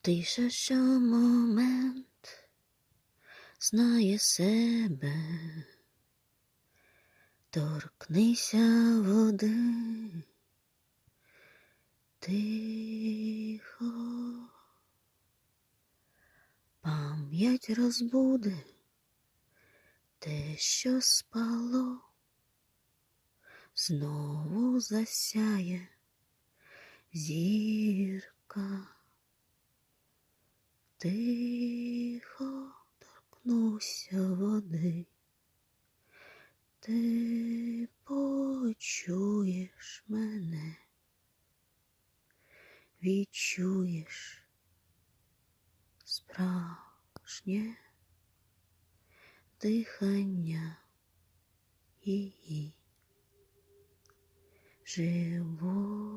Тиша що момент знає себе, торкнися води, тихо, пам'ять розбуде те, що спало, знову засяє зірка. Тихо торкнуся води, ти почуєш мене, відчуєш справжнє дихання її живої.